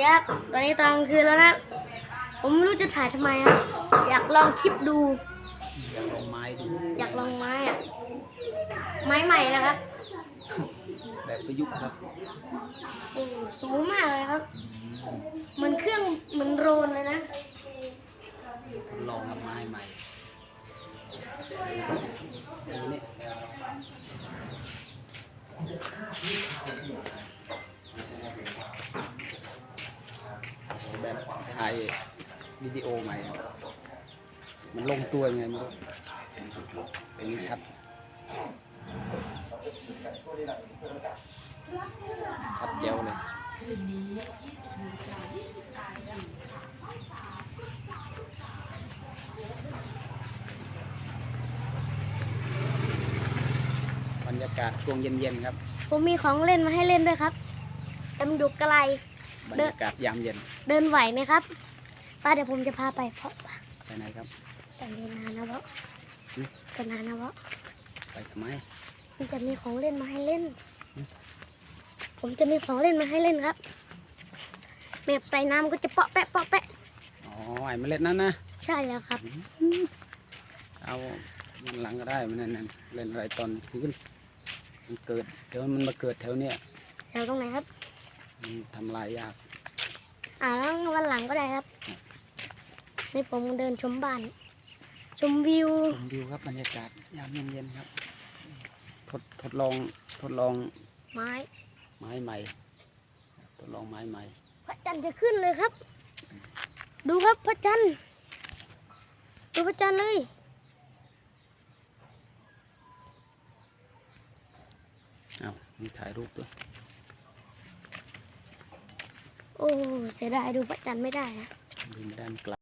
ดีครับตอนนี้ตอนกลางคืนแล้วนะ ผมไม่รู้จะถ่ายทำไมครับอยากลองคลิปดู อยากลองไม้ดู อยากลองไม้อะไม้ใหม่นะครับ แบบประยุกต์ครับโอ้โหสูงมากเลยครับอืมเหมือนเครื่องเหมือนโดรนเลยนะทดลองกับไม้ใหม่ดูนี่แบบ ถ่ายวิดีโอใหม่มันลงตัวยังไงไม่รู้เป็นนี้ชัดชัดเจ๋วเลยบรรยากาศช่วงเย็นๆครับ ผมมีของเล่นมาให้เล่นด้วยครับแต่มันดุกกระไร บรรยากาศยามเย็นเดินไหวไหมครับป้าเดี๋ยวผมจะพาไปเพาะปะไปไหนครับแต่เดินนานนะเพาะอืมกันนานนะเพาะไปทำไมมันจะมีของเล่นมาให้เล่น ผมจะมีของเล่นมาให้เล่นครับแบบใส่น้ำก็จะเปาะแปะเปาะแปะอ๋อไอ้เมล็ดนั้นนะใช่แล้วครับ เอามันหลังก็ได้มันนั่นนั่นเล่นอะไรตอนคืนมันเกิดเดี๋ยวมันมาเกิดแถวเนี้ยแถวตรงไหนครับมันทำลายยาก อ่าแล้ววันหลังก็ได้ครับ นี่ผมเดินชมบ้าน ชมวิว ชมวิวครับบรรยากาศยามเย็นๆครับ ทดทดลองทดลองไม้ ไม้ใหม่ ทดลองไม้ใหม่ พระจันทร์จะขึ้นเลยครับ ดูครับพระจันทร์ ดูพระจันทร์เลยเอามีถ่ายรูปด้วย โอ้เสียดายดูพระจันทร์ไม่ได้นะดูด้านกล